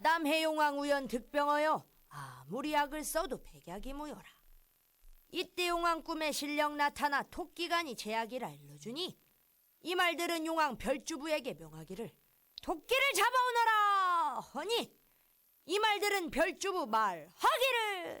남해용왕 우연 득병하여 아무리 약을 써도 백약이 무효라. 이때 용왕 꿈에 실력 나타나 토끼간이 제약이라 일러주니 이 말들은 용왕 별주부에게 명하기를 토끼를 잡아오너라 허니 이 말들은 별주부 말하기를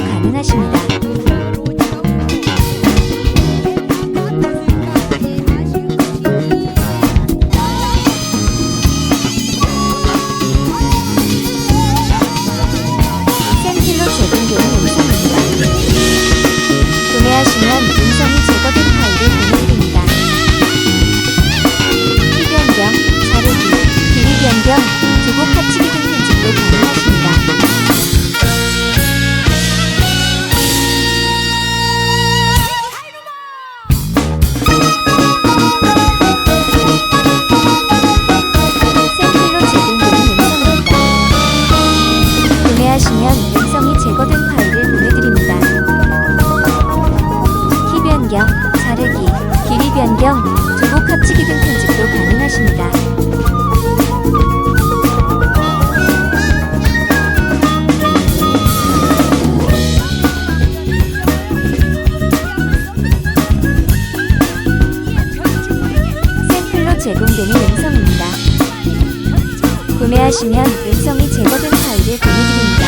가능하십니다. 변경, 두곡 합치기 등 편집도 가능하십니다. 제공되는 음성입니다. 구매하시면 음성이 제거된 파일을 보내드립니다.